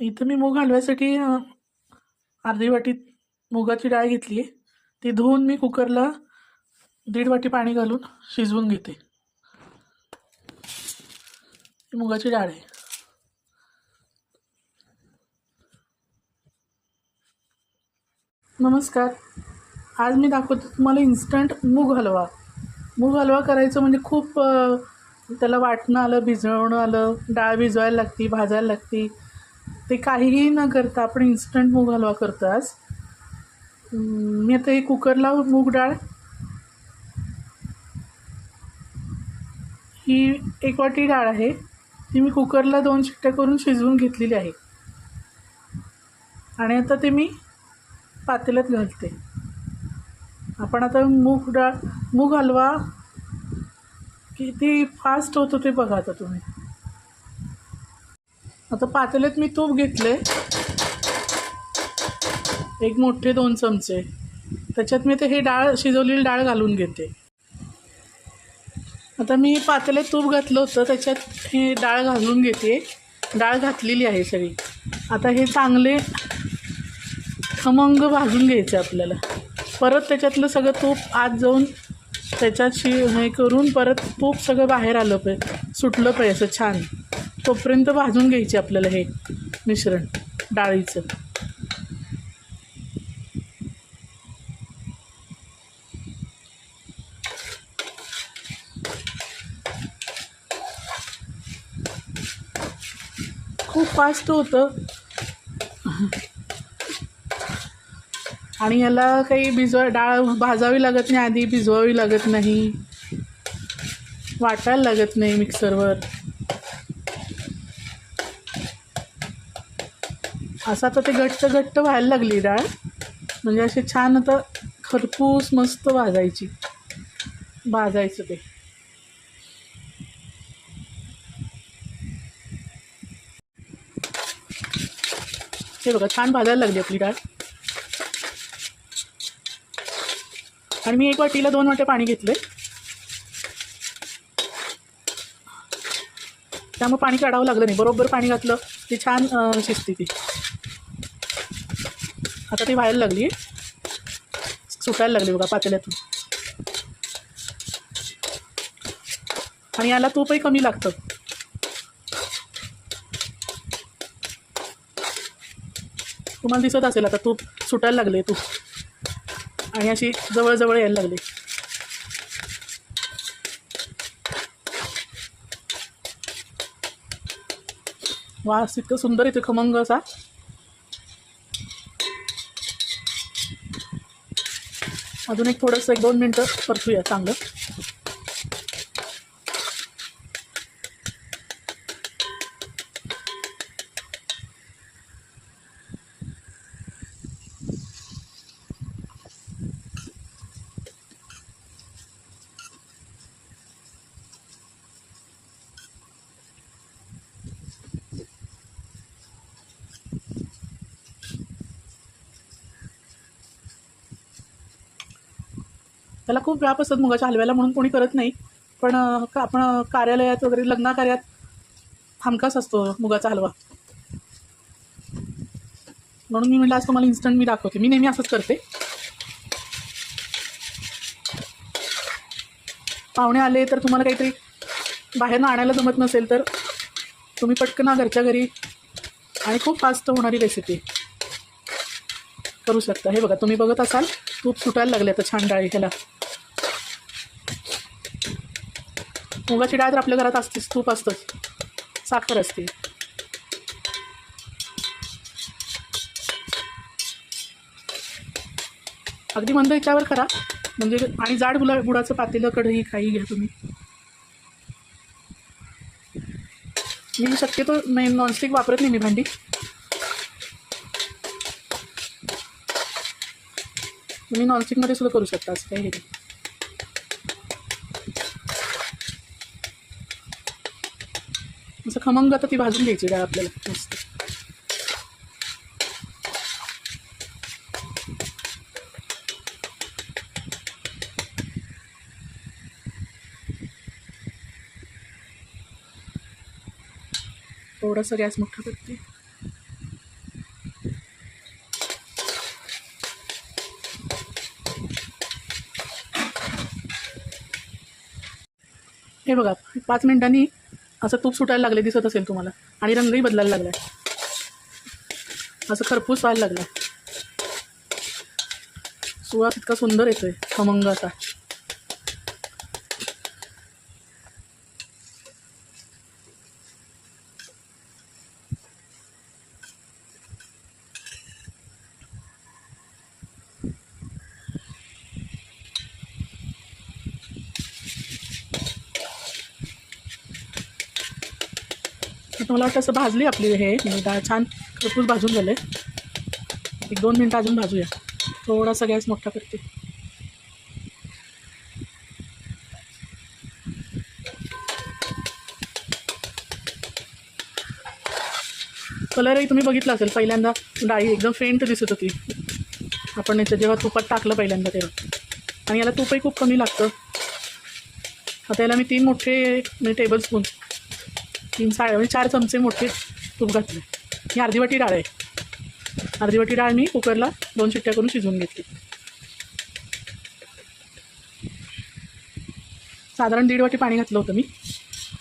इथं मी मूग हलव्यासाठी अर्धी वाटी मुगाची डाळ घेतली आहे. ती धुवून मी कुकरला दीड वाटी पाणी घालून शिजवून घेते. मुगाची डाळ आहे. नमस्कार. आज मी दाखवते तुम्हाला इन्स्टंट मूग हलवा. मूग हलवा करायचं म्हणजे खूप त्याला वाटणं आलं भिजवणं आलं डाळ भिजवायला लागती भाजायला लागती. ते काहीही न करता आपण इन्स्टंट मूग हलवा करतो आज. मी आता हे कुकरला मूग डाळ. ही एक वाटी डाळ आहे. ती मी कुकरला दोन शिट्ट्या करून शिजवून घेतलेली आहे. आणि आता ते मी पातेल्यात घालते. आपण आता मूग डाळ मूग हलवा किती फास्ट होतो ते बघा आता तुम्ही. आता पातेल्यात मी तूप घेतले एक मोठे दोन चमचे. त्याच्यात मी ते हे डाळ शिजवलेली डाळ घालून घेते. आता मी पातेल्यात तूप घातलं होतं त्याच्यात हे डाळ घालून घेते. डाळ घातलेली आहे सगळी. आता हे चांगले खमंग भाजून घ्यायचे आपल्याला. परत त्याच्यातलं सगळं तूप आत जाऊन त्याच्यात शि हे करून परत तूप सगळं बाहेर आलं पाहिजे सुटलं पाहिजे असं छान. तोपर्यंत भाजून घ्यायचे आपल्याला हे मिश्रण डाळीचं. खूप फास्ट होतं. आणि याला काही भिजवा डाळ भाजावी लागत नाही आधी भिजवावी लागत नाही. वाटायला लागत नाही मिक्सरवर. असं आता ते घट्ट घट्ट व्हायला लागली डाळ. म्हणजे असे छान आता खरपूस मस्त भाजायची. भाजायचं ते. हे बघा छान भाजायला लागली आपली डाळ. आणि मी एक वाटीला दोन वाटे पाणी घेतले त्यामुळे पाणी काढावं लागलं नाही. बरोबर पाणी घातलं ती छान शिजते ती. आता ती व्हायला लागली. सुटायला लागली बघा पातेल्यातून. आणि याला तूपही कमी लागतं. तुम्हाला दिसत असेल आता तूप सुटायला लागले तूप. आणि अशी जवळजवळ यायला लागली. वास इतकं सुंदर इथे खमंग असा. अजून एक थोडंसं एक दोन मिनटं परतूया चांगलं. त्याला खूप व्याप असतात मुगाच्या हलव्याला म्हणून कोणी करत नाही. पण का आपण कार्यालयात वगैरे लग्न कार्यात हमखास असतो मुगाचा हलवा. म्हणून मी म्हटलं आज तुम्हाला इन्स्टंट मी दाखवते. मी नेहमी असंच करते. पाहुणे आले तर तुम्हाला काहीतरी बाहेरनं आणायला जमत नसेल तर तुम्ही पटकन घरच्या घरी आणि खूप फास्ट होणारी रेसिपी करू शकता. हे बघा तुम्ही बघत असाल तूप सुटायला लागले आता छान डाळी ह्याला. मुगाची डाळ तर आपल्या घरात असतेच तूप असतंच. साखर असते. अगदी मंद याच्यावर करा. म्हणजे आणि जाड बुला बुडाचं पातेलं कढई काही घ्या तुम्ही. मी शक्यतो नाही नॉनस्टिक वापरत नाही मी भांडी. तुम्ही नॉनस्टिकमध्ये सुद्धा करू शकता असं काही हे असं खमंग आता ती भाजून घ्यायची डाळ आपल्याला. मस्त. थोडस गॅस मोठा करते. हे बघा पाच मिनिटांनी असं तूप सुटायला लागले दिसत असेल तुम्हाला. आणि रंगही बदलायला लागलाय. असं खरपूस व्हायला लागलाय. सुवास इतका सुंदर येतोय खमंग असा आता मला वाटतं असं भाजली आपली हे म्हणजे डाळ छान खरपूस भाजून झालं एक दोन मिनटं अजून भाजूया. थोडासा गॅस मोठा करते. कलरही तुम्ही बघितला असेल पहिल्यांदा डाळी एकदम फेंट दिसत होती. आपण याच्यात जेव्हा तुपात टाकलं पहिल्यांदा तेव्हा. आणि याला तूपही खूप कमी लागतं. आता याला मी तीन मोठे म्हणजे टेबलस्पून तीन साडे म्हणजे चार चमचे मोठे तूप घातले. ही अर्धी वाटी डाळ आहे. अर्धी वाटी डाळ मी कुकरला दोन शिट्ट्या करून शिजवून घेतली. साधारण दीड वाटी पाणी घातलं होतं मी.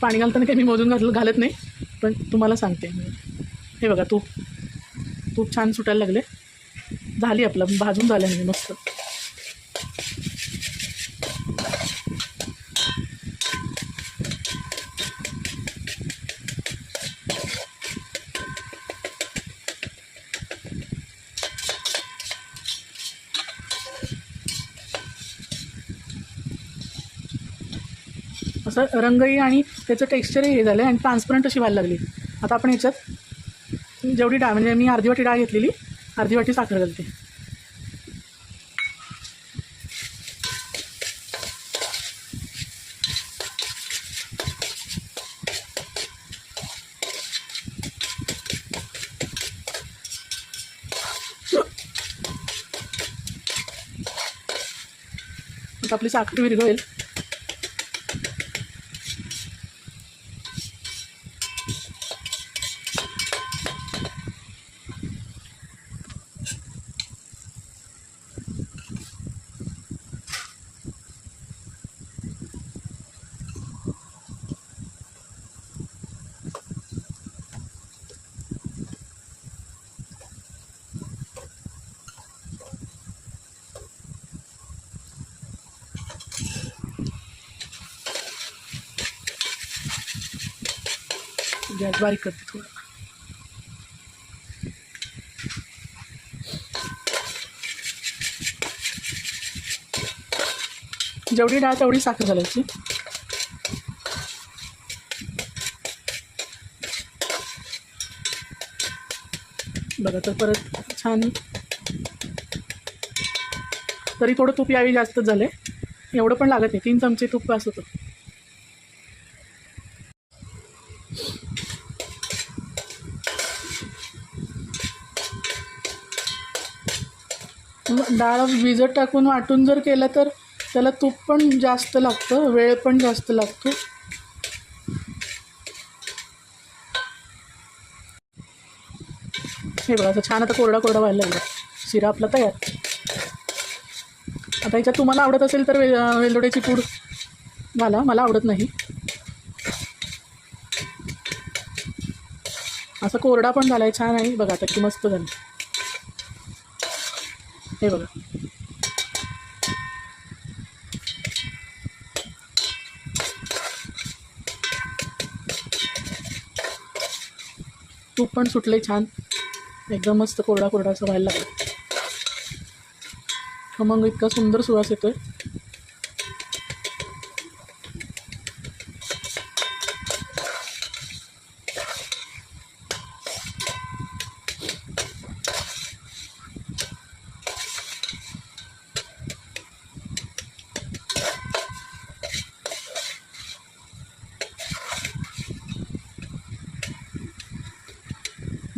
पाणी घालताना काही मी मोजून घातलं घालत नाही पण तुम्हाला सांगते. हे बघा तूप. तूप छान सुटायला लागले. झाली आपलं भाजून झालं मी मस्त. असं रंगही आणि त्याचं टेक्स्चरही हे झालं आणि ट्रान्सपरंट अशी व्हायला लागली. आता आपण याच्यात जेवढी डाळ म्हणजे मी अर्धी वाटी डाळ घेतलेली अर्धी वाटी साखर घालते. आता आपली साखर विरघळेल. गॅस बारीक करते थोडं जेवढी डाळ तेवढी साखर घालायची. बघा तर परत छान. तरी थोडं तूप यावी जास्तच झालं एवढं पण लागत नाही. तीन चमचे तूप पास होतं डाळ भिजत टाकून वाटून जर केलं तर त्याला तूप पण जास्त लागतं वेळ पण जास्त लागतो. हे बघा असं छान आता कोरडा कोरडा व्हायला लागला. शिरा आपला तयार. आता याच्यात तुम्हाला आवडत असेल तर वे वेलदोड्याची पूड घाला मला आवडत नाही. असं कोरडा पण झाला आहे छान आहे. बघा आता की मस्त झालं. हे बघा. तूप पण सुटले छान. एकदम मस्त कोरडा कोरडा असं व्हायला लागला. मग इतका सुंदर सुवास येतोय.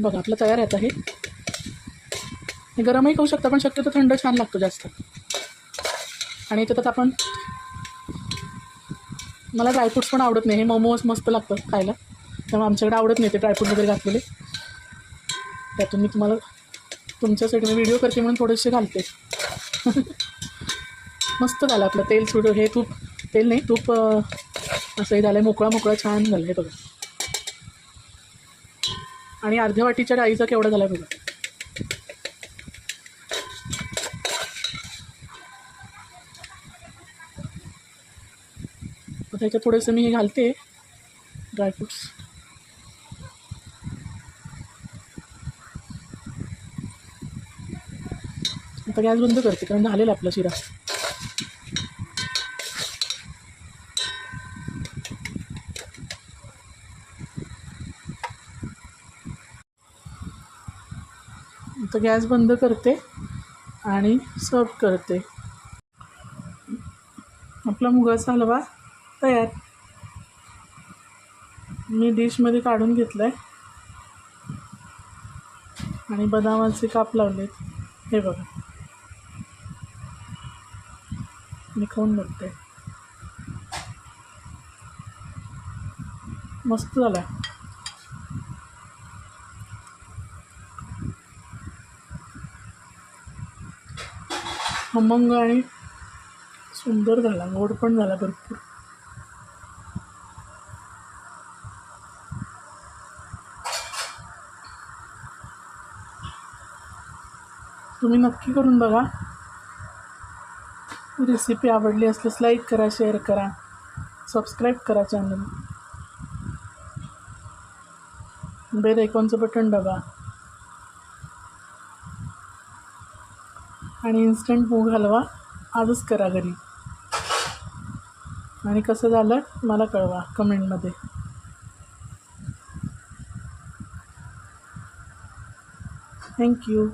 बघा आपलं तयार आहे आता हे. हे गरमही खाऊ शकता पण शक्यतो थंड छान लागतो जास्त. आणि त्याच्यात आपण मला ड्रायफ्रूट्स पण आवडत नाही हे मोमोज मस्त लागतं खायला. त्यामुळे आमच्याकडे आवडत नाही ते ड्रायफ्रूट वगैरे घातलेले. त्यातून मी तुम्हाला तुमच्यासाठी मी व्हिडिओ करते म्हणून थोडेसे घालते. मस्त झालं आपलं तेल सुट हे तूप तेल नाही तूप असंही झालं आहे मोकळा मोकळा छान झालं आहे बघा. आणि अर्ध्या वाटीच्या डाळीचा केवढा झाला बघा. आता ह्याच्यात थोडंसं मी हे घालते. ड्रायफ्रुट्स आता गॅस बंद करते कारण झालेला आपला शिरा. आता गॅस बंद करते आणि सर्व करते. आपला मुगाचा हलवा तयार. मी डिशमध्ये काढून घेतला आहे आणि बदामाचे काप लावलेत. हे बघा. मी खाऊन बघते. मस्त झाला. खमंग आणि सुंदर झाला. गोड पण झाला भरपूर. तुम्ही नक्की करून बघा. रेसिपी आवडली असल्यास लाईक करा शेअर करा सबस्क्राईब करा चॅनल. बेल आयकॉनचं बटन दाबा. आणि इन्स्टंट मूग हलवा आजच करा घरी. आणि कसं झालं मला कळवा कमेंटमध्ये. थँक्यू